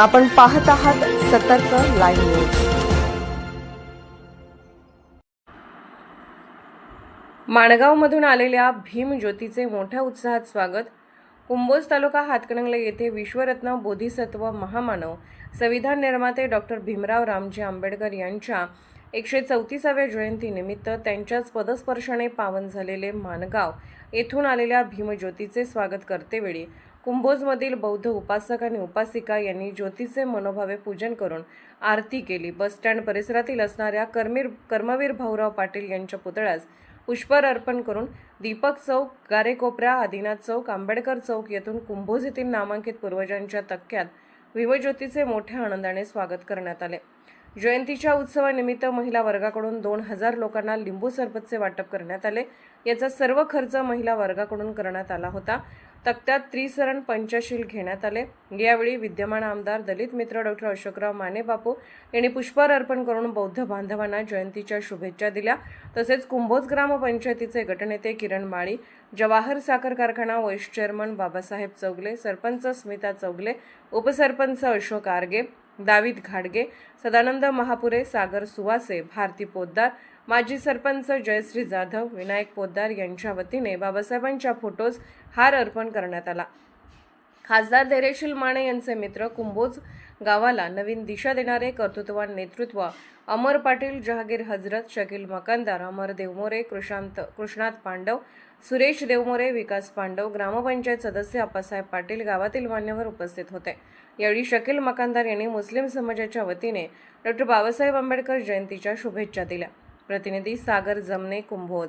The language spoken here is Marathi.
आपण पाहत आहात सतर्क लाईव्ह न्यूज. माणगावमधून आलेल्या भीम ज्योतीचे मोठ्या उत्साहात स्वागत. कुंभोज तालुका हातकणंगले येथे विश्वरत्न बोधिसत्व महामानव संविधान निर्माते डॉक्टर भीमराव रामजी आंबेडकर यांच्या एकशे चौतीसाव्या जयंतीनिमित्त त्यांच्याच पदस्पर्शाने पावन झालेले माणगाव येथून आलेल्या भीमज्योतीचे स्वागत करतेवेळी कुंभोजमधील बौद्ध उपासक आणि उपासिका यांनी ज्योतीचे मनोभावे पूजन करून आरती केली. बसस्टँड परिसरातील असणाऱ्या कर्मीर कर्मवीर भाऊराव पाटील यांच्या पुतळ्यास पुष्पर अर्पण करून दीपक चौक गारेकोपरा आदिनाथ चौक आंबेडकर चौक येथून कुंभोज येथील नामांकित पूर्वजांच्या तक्क्यात विवज्योतीचे मोठ्या आनंदाने स्वागत करण्यात आले. जयंतीच्या उत्सवानिमित्त महिला वर्गाकडून दोन हजार लोकांना लिंबू सरबतचे वाटप करण्यात आले. याचा सर्व खर्च महिला वर्गाकडून करण्यात आला होता. तक्त्यात त्रिसरण पंचशील घेण्यात आले. यावेळी विद्यमान आमदार दलित मित्र डॉक्टर अशोकराव माने बापू यांनी पुष्पहार अर्पण करून बौद्ध बांधवांना जयंतीच्या शुभेच्छा दिल्या. तसेच कुंभोज ग्रामपंचायतीचे गटनेते किरण माळी जवाहर साखर कारखाना वाईस चेअरमन बाबासाहेब चौगले सरपंच स्मिता चौगले उपसरपंच अशोक आर्गे दावीद घाडगे सदानंद महापुरे सागर सुवासे भारती पोद्दार माजी सरपंच जयश्री जाधव विनायक पोद्दार यांच्या वतीने बाबासाहेबांच्या फोटोज हार अर्पण करण्यात आला. खासदार धैर्यशील माने यांचे मित्र कुंभोज गावाला नवीन दिशा देणारे कर्तृत्वान नेतृत्व अमर पाटील जहागीर हजरत शकील मकानदार अमर देवमोरे कृषांत कृष्णात पांडव सुरेश देवमोरे विकास पांडव ग्रामपंचायत सदस्य अप्पासाहेब पाटील गावातील मान्यवर उपस्थित होते. यावेळी शकील मकानदार यांनी मुस्लिम समाजाच्या वतीने डॉक्टर बाबासाहेब आंबेडकर जयंतीच्या शुभेच्छा दिल्या. प्रतिनिधी सागर जमने कुंभोज.